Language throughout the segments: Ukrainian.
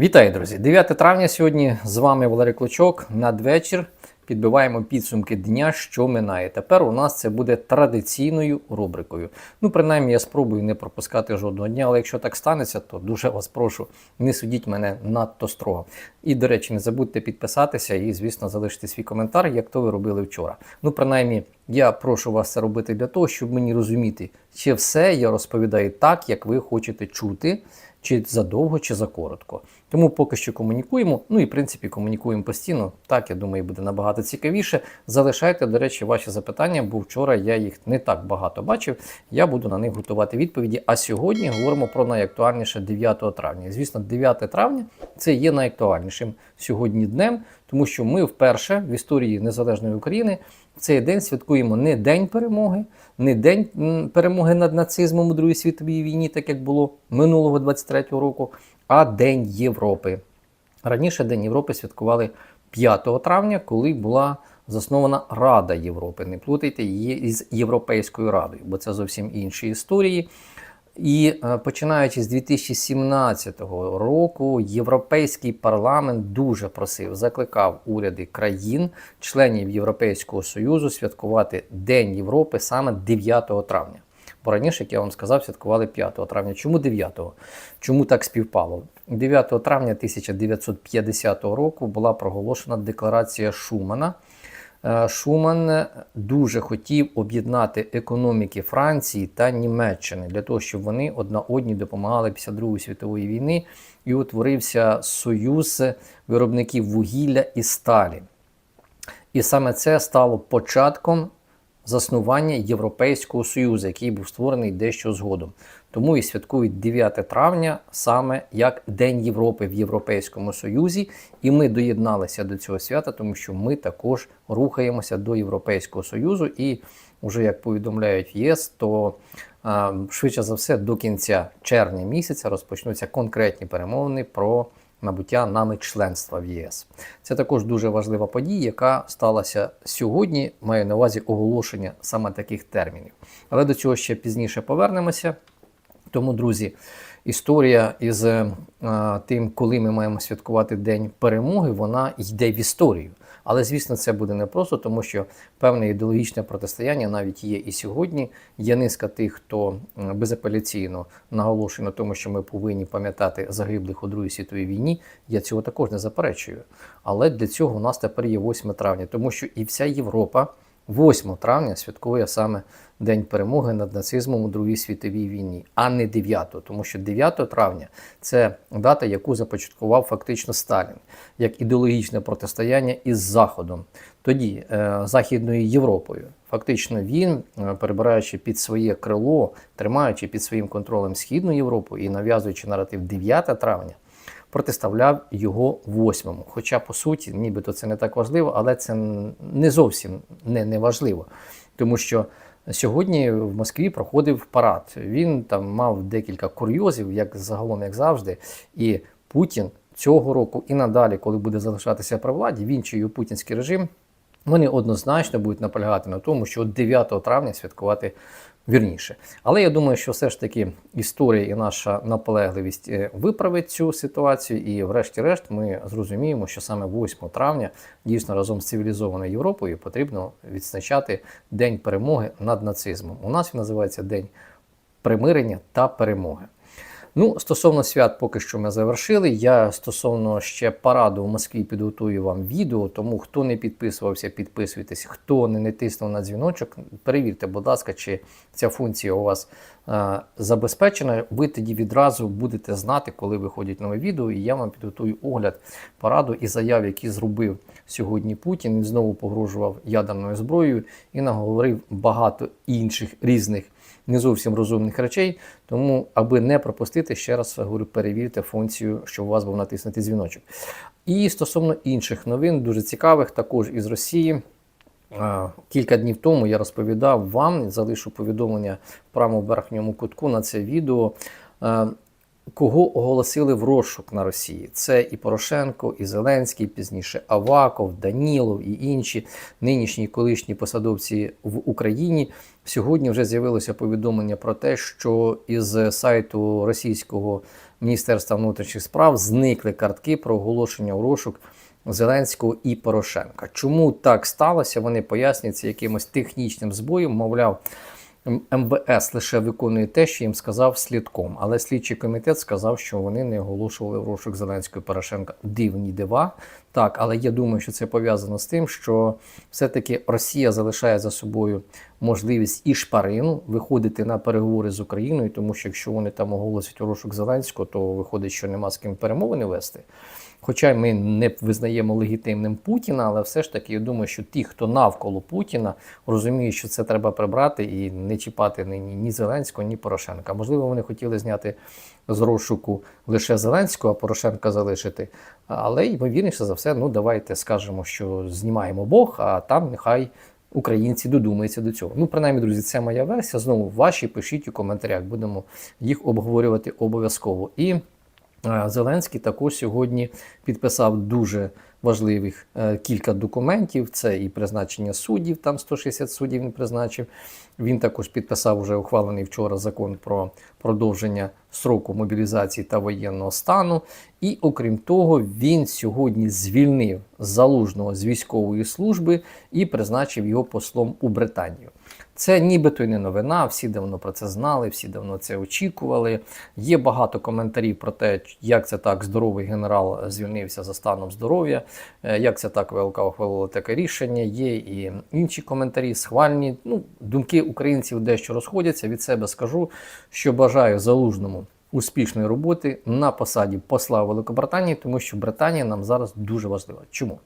Вітаю, друзі! 9 травня сьогодні з вами Валерій Клочок. Надвечір підбиваємо підсумки дня, що минає. Тепер у нас це буде традиційною рубрикою. Ну, принаймні, я спробую не пропускати жодного дня, але якщо так станеться, то дуже вас прошу, не судіть мене надто строго. І, до речі, не забудьте підписатися і, звісно, залишити свій коментар, як то ви робили вчора. Ну, принаймні, я прошу вас це робити для того, щоб мені розуміти, чи все я розповідаю так, як ви хочете чути чи задовго, чи за коротко. Тому поки що комунікуємо. Ну і в принципі комунікуємо постійно. Так, я думаю, буде набагато цікавіше. Залишайте, до речі, ваші запитання, бо вчора я їх не так багато бачив. Я буду на них готувати відповіді. А сьогодні говоримо про найактуальніше 9 травня. Звісно, 9 травня це є найактуальнішим сьогодні днем, тому що ми вперше в історії незалежної України в цей день святкуємо не День перемоги, не День перемоги над нацизмом у Другій світовій війні, так як було минулого 23-го року, а День Європи. Раніше День Європи святкували 5 травня, коли була заснована Рада Європи. Не плутайте її із Європейською Радою, бо це зовсім інші історії. І е, починаючи з 2017 року, Європейський парламент дуже просив, закликав уряди країн, членів Європейського Союзу святкувати День Європи саме 9 травня. Бо раніше, як я вам сказав, святкували 5 травня. Чому 9? Чому так співпало? 9 травня 1950 року була проголошена декларація Шумана. Е, Шуман дуже хотів об'єднати економіки Франції та Німеччини для того, щоб вони одна одній допомагали після Другої світової війни, і утворився союз виробників вугілля і сталі. І саме це стало початком заснування Європейського Союзу, який був створений дещо згодом. Тому і святкують 9 травня саме як День Європи в Європейському Союзі. І ми доєдналися до цього свята, тому що ми також рухаємося до Європейського Союзу. І вже як повідомляють ЄС, то швидше за все до кінця червня місяця розпочнуться конкретні перемовини про набуття нами членства в ЄС. Це також дуже важлива подія, яка сталася сьогодні. Маю на увазі оголошення саме таких термінів. Але до цього ще пізніше повернемося. Тому, друзі, історія із е, тим, коли ми маємо святкувати День перемоги, вона йде в історію. Але, звісно, це буде непросто, тому що певне ідеологічне протистояння навіть є і сьогодні. Є низка тих, хто безапеляційно наголошує на тому, що ми повинні пам'ятати загиблих у Другій світовій війні. Я цього також не заперечую. Але для цього у нас тепер є 8 травня, тому що і вся Європа 8 травня святкує саме День перемоги над нацизмом у Другій світовій війні, а не 9, тому що 9 травня це дата, яку започаткував фактично Сталін як ідеологічне протистояння із Заходом, тоді е, Західною Європою. Фактично він, е, перебираючи під своє крило, тримаючи під своїм контролем Східну Європу і нав'язуючи наратив 9 травня, протиставляв його восьмому. Хоча, по суті, нібито це не так важливо, але це не зовсім не, не важливо. Тому що сьогодні в Москві проходив парад. Він там мав декілька курйозів, як загалом, як завжди. І Путін цього року і надалі, коли буде залишатися при владі, він чи його путінський режим, вони однозначно будуть наполягати на тому, що 9 травня святкувати вірніше. Але я думаю, що все ж таки історія і наша наполегливість е, виправить цю ситуацію, і, врешті-решт, ми зрозуміємо, що саме 8 травня дійсно разом з цивілізованою Європою потрібно відзначати День перемоги над нацизмом. У нас він називається День примирення та перемоги. Ну, стосовно свят, поки що ми завершили. Я стосовно ще параду в Москві підготую вам відео. Тому хто не підписувався, підписуйтесь. Хто не натиснув на дзвіночок, перевірте, будь ласка, чи ця функція у вас е, забезпечена. Ви тоді відразу будете знати, коли виходять нове відео, і я вам підготую огляд параду і заяв, які зробив сьогодні Путін. Він знову погрожував ядерною зброєю і наговорив багато інших різних не зовсім розумних речей. Тому, аби не пропустити, ще раз говорю, перевірте функцію, щоб у вас був натиснутий дзвіночок. І стосовно інших новин, дуже цікавих, також із Росії. Кілька днів тому я розповідав вам, залишу повідомлення в правому верхньому кутку на це відео кого оголосили в розшук на Росії. Це і Порошенко, і Зеленський, пізніше Аваков, Данілов і інші нинішні і колишні посадовці в Україні. Сьогодні вже з'явилося повідомлення про те, що із сайту російського Міністерства внутрішніх справ зникли картки про оголошення у розшук Зеленського і Порошенка. Чому так сталося? Вони пояснюються якимось технічним збоєм, мовляв. МВС лише виконує те, що їм сказав слідком, але слідчий комітет сказав, що вони не оголошували в розшук Зеленського Порошенка. Дивні дива. Так, але я думаю, що це пов'язано з тим, що все-таки Росія залишає за собою можливість і шпарину виходити на переговори з Україною, тому що якщо вони там оголосять розшук Зеленського, то виходить, що нема з ким перемовини вести. Хоча ми не визнаємо легітимним Путіна, але все ж таки я думаю, що ті, хто навколо Путіна, розуміють, що це треба прибрати і не чіпати нині ні Зеленського, ні Порошенка. Можливо, вони хотіли зняти з розшуку лише Зеленського, а Порошенка залишити. Але ймовірніше за все, ну давайте скажемо, що знімаємо Бог, а там нехай. Українці додумаються до цього. Ну, принаймні, друзі, це моя версія. Знову ваші пишіть у коментарях, будемо їх обговорювати обов'язково. І Зеленський також сьогодні підписав дуже важливих е, кілька документів. Це і призначення суддів, там 160 суддів він призначив. Він також підписав вже ухвалений вчора закон про продовження сроку мобілізації та воєнного стану. І окрім того, він сьогодні звільнив залужного з військової служби і призначив його послом у Британію. Це нібито й не новина, всі давно про це знали, всі давно це очікували. Є багато коментарів про те, як це так здоровий генерал звільнився за станом здоров'я, е, як це так ВЛК ухвалило таке рішення. Є і інші коментарі, схвальні. Ну, Думки українців дещо розходяться. Від себе скажу, що бажаю залужному. Успішної роботи на посаді посла Великобританії, тому що Британія нам зараз дуже важлива. Чому?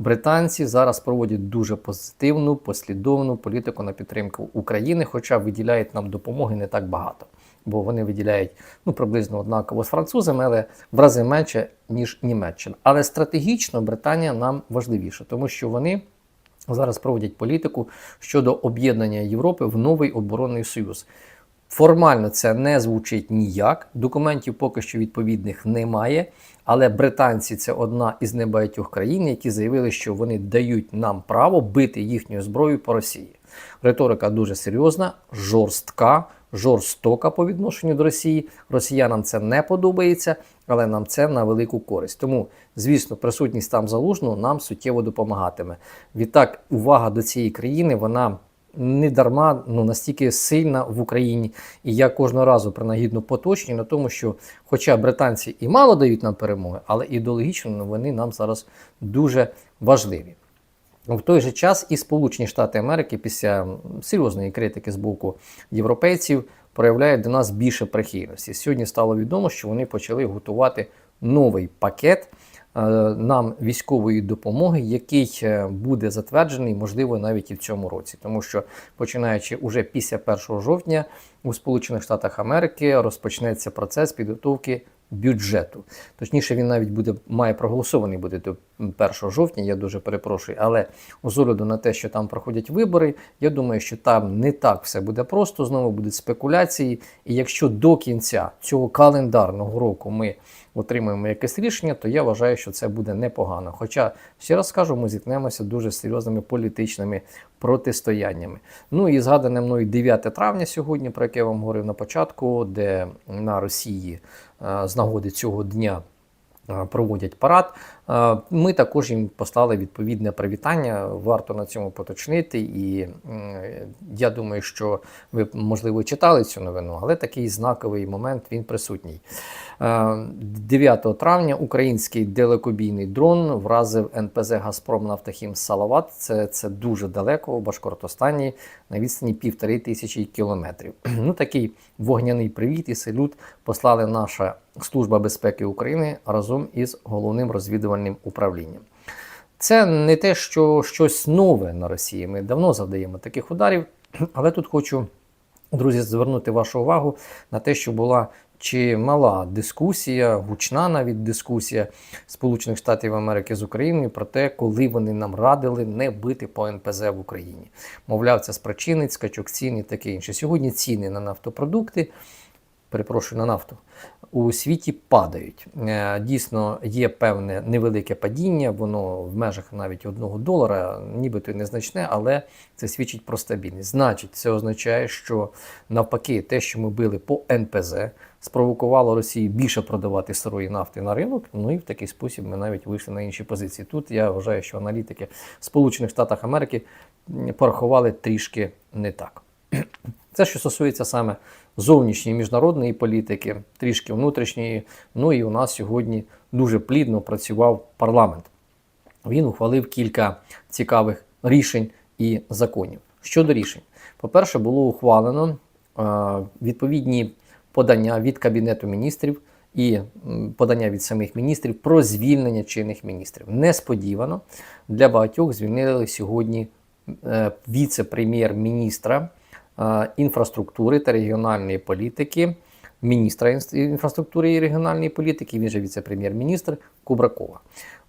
Британці зараз проводять дуже позитивну послідовну політику на підтримку України, хоча виділяють нам допомоги не так багато, бо вони виділяють ну приблизно однаково з французами, але в рази менше ніж Німеччина. Але стратегічно Британія нам важливіша, тому що вони. Зараз проводять політику щодо об'єднання Європи в новий оборонний союз. Формально це не звучить ніяк. Документів поки що відповідних немає. Але британці це одна із небагатьох країн, які заявили, що вони дають нам право бити їхньою зброєю по Росії. Риторика дуже серйозна, жорстка, жорстока по відношенню до Росії. Росіянам це не подобається, але нам це на велику користь. Тому, звісно, присутність там залужного нам суттєво допомагатиме. Відтак, увага до цієї країни, вона не дарма ну, настільки сильна в Україні. І я кожного разу принагідно поточнюю на тому, що, хоча британці і мало дають нам перемоги, але ідеологічно вони нам зараз дуже важливі. В той же час і Сполучені Штати Америки після серйозної критики з боку європейців проявляють до нас більше прихильності. Сьогодні стало відомо, що вони почали готувати новий пакет. Е, нам військової допомоги, який е, буде затверджений, можливо, навіть і в цьому році, тому що починаючи уже після 1 жовтня у Сполучених Штатах Америки розпочнеться процес підготовки бюджету. Точніше, він навіть буде має проголосований буде до 1 жовтня. Я дуже перепрошую. Але з огляду на те, що там проходять вибори, я думаю, що там не так все буде просто. Знову будуть спекуляції. І якщо до кінця цього календарного року ми отримаємо якесь рішення, то я вважаю, що це буде непогано. Хоча, ще раз скажу, ми зіткнемося дуже серйозними політичними протистояннями. Ну і згадане мною 9 травня сьогодні, про яке я вам говорив на початку, де на Росії е, з нагоди цього дня. Е, проводять парад. Е, ми також їм послали відповідне привітання. Варто на цьому поточнити. І я думаю, що ви можливо читали цю новину, але такий знаковий момент він присутній. 9 е, травня український далекобійний дрон вразив НПЗ Газпром Нафтахім Салават. Це це дуже далеко у Башкортостані на відстані півтори тисячі кілометрів. Ну такий вогняний привіт і салют послали наша служба безпеки України разом із головним розвідувальним управлінням. Це не те, що щось нове на Росії. Ми давно завдаємо таких ударів, але тут хочу, друзі, звернути вашу увагу на те, що була чимала дискусія, гучна навіть дискусія Сполучених Штатів Америки з Україною про те, коли вони нам радили не бити по НПЗ в Україні. Мовляв, це спричинить скачок цін і таке інше. Сьогодні ціни на нафтопродукти перепрошую на нафту, у світі падають. Е, Дійсно, є певне невелике падіння, воно в межах навіть одного долара, нібито й незначне, але це свідчить про стабільність. Значить, це означає, що навпаки, те, що ми били по НПЗ, спровокувало Росію більше продавати сирої нафти на ринок. Ну і в такий спосіб ми навіть вийшли на інші позиції. Тут я вважаю, що аналітики Сполучених Штатів Америки порахували трішки не так. Це що стосується саме зовнішньої міжнародної політики, трішки внутрішньої. Ну і у нас сьогодні дуже плідно працював парламент. Він ухвалив кілька цікавих рішень і законів. Щодо рішень, по-перше, було ухвалено е, відповідні подання від Кабінету міністрів і подання від самих міністрів про звільнення чинних міністрів. Несподівано для багатьох звільнили сьогодні е, віце-прем'єр-міністра інфраструктури та регіональної політики, міністра інфраструктури і регіональної політики, він же віце-прем'єр-міністр Кубракова.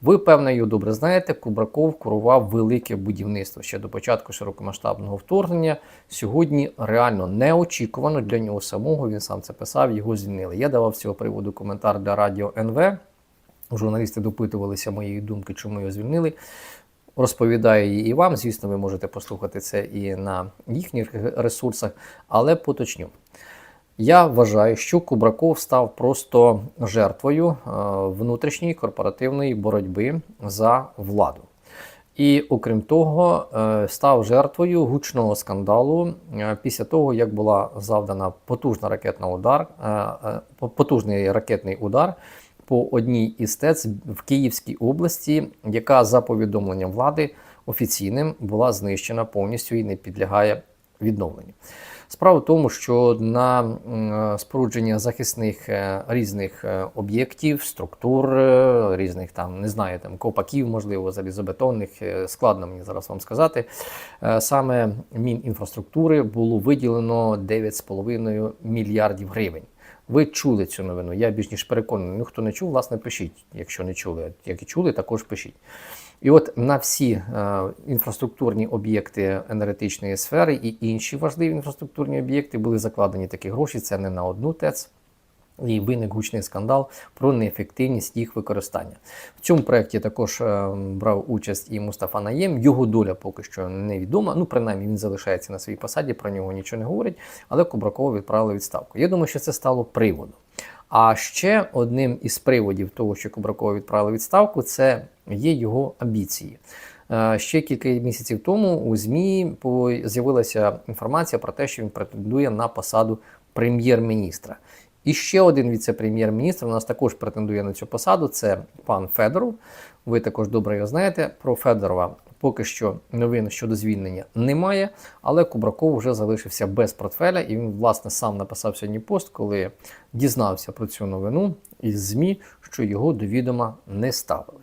Ви, певно, його добре знаєте, Кубраков курував велике будівництво ще до початку широкомасштабного вторгнення. Сьогодні реально неочікувано для нього самого, він сам це писав, його звільнили. Я давав з цього приводу коментар для радіо НВ. Журналісти допитувалися моєї думки, чому його звільнили. Розповідаю її і вам. Звісно, ви можете послухати це і на їхніх ресурсах, але поточню. Я вважаю, що Кубраков став просто жертвою е, внутрішньої корпоративної боротьби за владу. І окрім того, е, став жертвою гучного скандалу е, після того, як була завдана потужна ракетна удар, потужний ракетний удар по одній із ТЕЦ в Київській області, яка за повідомленням влади офіційним була знищена повністю і не підлягає відновленню. Справа в тому, що на спорудження захисних е, різних е, об'єктів, структур, е, різних там, не знаю, там копаків, можливо, залізобетонних, складно мені зараз вам сказати. Саме Мінінфраструктури було виділено 9,5 мільярдів гривень. Ви чули цю новину? Я більш ніж переконаний. Ну, хто не чув, власне, пишіть, якщо не чули. Як і чули, також пишіть. І от на всі е, інфраструктурні об'єкти енергетичної сфери і інші важливі інфраструктурні об'єкти були закладені такі гроші. Це не на одну ТЕЦ. І виник гучний скандал про неефективність їх використання. В цьому проєкті також е, брав участь і Мустафа Наєм. Його доля поки що невідома. Ну, принаймні, він залишається на своїй посаді, про нього нічого не говорять, але Кубракова відправили відставку. Я думаю, що це стало приводом. А ще одним із приводів того, що Кубракова відправили відставку, це є його амбіції. Е, Ще кілька місяців тому у ЗМІ з'явилася інформація про те, що він претендує на посаду прем'єр-міністра. І ще один віце-прем'єр-міністр у нас також претендує на цю посаду. Це пан Федоров. Ви також добре його знаєте. Про Федорова поки що новин щодо звільнення немає, але Кубраков вже залишився без портфеля, і він, власне, сам написав сьогодні пост, коли дізнався про цю новину із ЗМІ, що його до відома не ставили.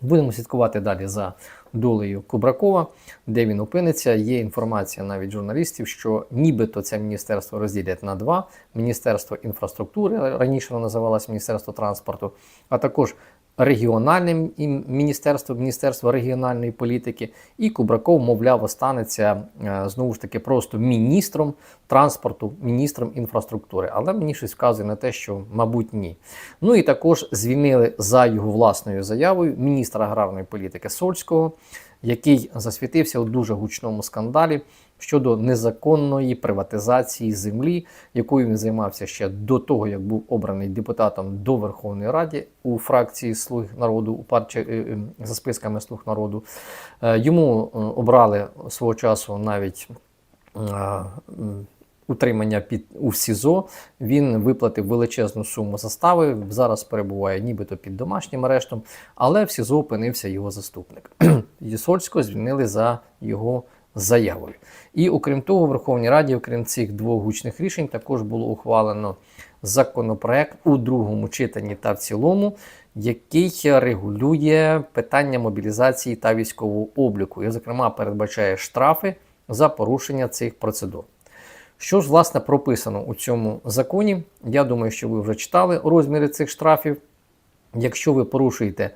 Будемо слідкувати далі за долею Кубракова, де він опиниться. Є інформація навіть журналістів, що нібито це міністерство розділять на два: Міністерство інфраструктури, раніше воно називалось Міністерство транспорту, а також регіональне м- міністерство, Міністерство регіональної політики. І Кубраков, мовляв, останеться е, знову ж таки просто міністром транспорту, міністром інфраструктури. Але мені щось вказує на те, що, мабуть, ні. Ну і також звільнили за його власною заявою міністра аграрної політики Сольського, який засвітився у дуже гучному скандалі щодо незаконної приватизації землі, якою він займався ще до того, як був обраний депутатом до Верховної Ради у фракції Слуг народу у партії е, е, за списками Слуг народу. Е, Йому обрали свого часу навіть утримання під у СІЗО. Він виплатив величезну суму застави. Зараз перебуває нібито під домашнім арештом, але в СІЗО опинився його заступник. Єсольського звільнили за його заявою. І окрім того, в Верховній Раді, окрім цих двох гучних рішень, також було ухвалено законопроект у другому читанні та в цілому, який регулює питання мобілізації та військового обліку, і, зокрема, передбачає штрафи за порушення цих процедур. Що ж, власне, прописано у цьому законі? Я думаю, що ви вже читали розміри цих штрафів. Якщо ви порушуєте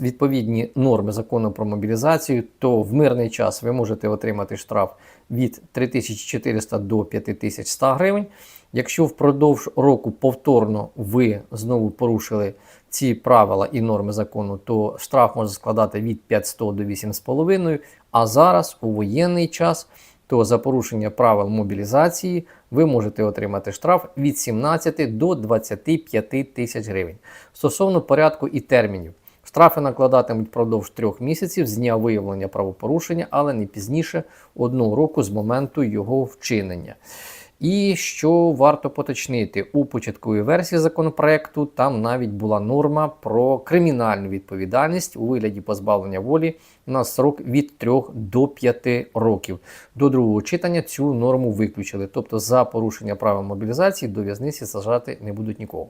відповідні норми закону про мобілізацію, то в мирний час ви можете отримати штраф від 3400 до 5100 гривень. Якщо впродовж року повторно ви знову порушили ці правила і норми закону, то штраф може складати від 500 до 8,5, а зараз у воєнний час то за порушення правил мобілізації ви можете отримати штраф від 17 до 25 тисяч гривень. Стосовно порядку і термінів, штрафи накладатимуть впродовж трьох місяців з дня виявлення правопорушення, але не пізніше одного року з моменту його вчинення. І що варто поточнити, у початковій версії законопроекту там навіть була норма про кримінальну відповідальність у вигляді позбавлення волі на срок від 3 до 5 років. До другого читання цю норму виключили. Тобто за порушення правил мобілізації до в'язниці сажати не будуть нікого.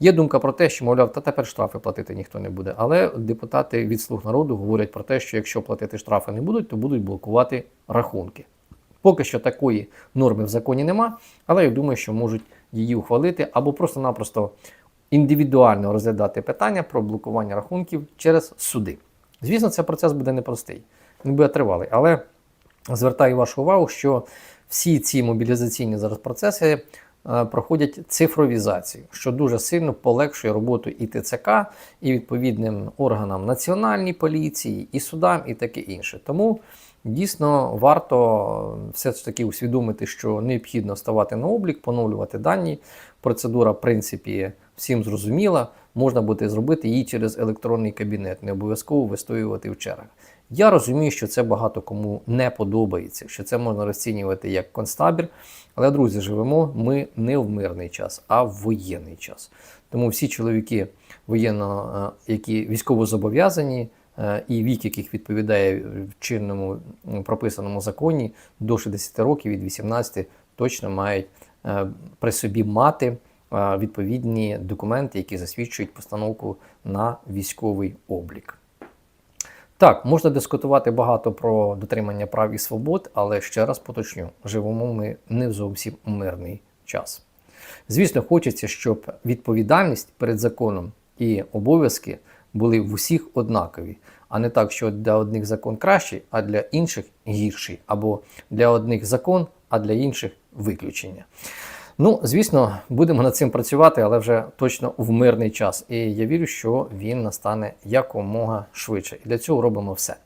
Є думка про те, що, мовляв, та тепер штрафи платити ніхто не буде. Але депутати від слуг народу говорять про те, що якщо платити штрафи не будуть, то будуть блокувати рахунки. Поки що такої норми в законі нема, але я думаю, що можуть її ухвалити або просто-напросто індивідуально розглядати питання про блокування рахунків через суди. Звісно, цей процес буде непростий, він буде тривалий, але звертаю вашу увагу, що всі ці мобілізаційні зараз процеси е, проходять цифровізацію, що дуже сильно полегшує роботу і ТЦК, і відповідним органам національної поліції, і судам, і таке інше. Тому дійсно варто все ж таки усвідомити, що необхідно ставати на облік, поновлювати дані. Процедура, в принципі, всім зрозуміла. Можна буде зробити її через електронний кабінет, не обов'язково вистоювати в чергах. Я розумію, що це багато кому не подобається, що це можна розцінювати як концтабір. Але, друзі, живемо ми не в мирний час, а в воєнний час. Тому всі чоловіки воєнно, е, які військово зобов'язані, і вік, яких відповідає в чинному прописаному законі, до 60 років від 18 точно мають е, при собі мати е, відповідні документи, які засвідчують постановку на військовий облік. Так, можна дискутувати багато про дотримання прав і свобод, але ще раз поточню, живемо ми не в зовсім мирний час. Звісно, хочеться, щоб відповідальність перед законом і обов'язки були в усіх однакові, а не так, що для одних закон кращий, а для інших гірший, або для одних закон, а для інших виключення. Ну, звісно, будемо над цим працювати, але вже точно в мирний час. І я вірю, що він настане якомога швидше. І для цього робимо все.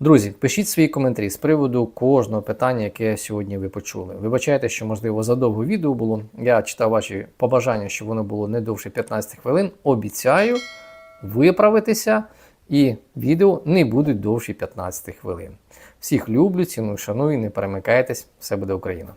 Друзі, пишіть свої коментарі з приводу кожного питання, яке сьогодні ви почули. Вибачайте, що можливо задовго відео було. Я читав ваші побажання, щоб воно було не довше 15 хвилин. Обіцяю виправитися, і відео не будуть довше 15 хвилин. Всіх люблю, ціную, шаную, не перемикайтесь, все буде Україна!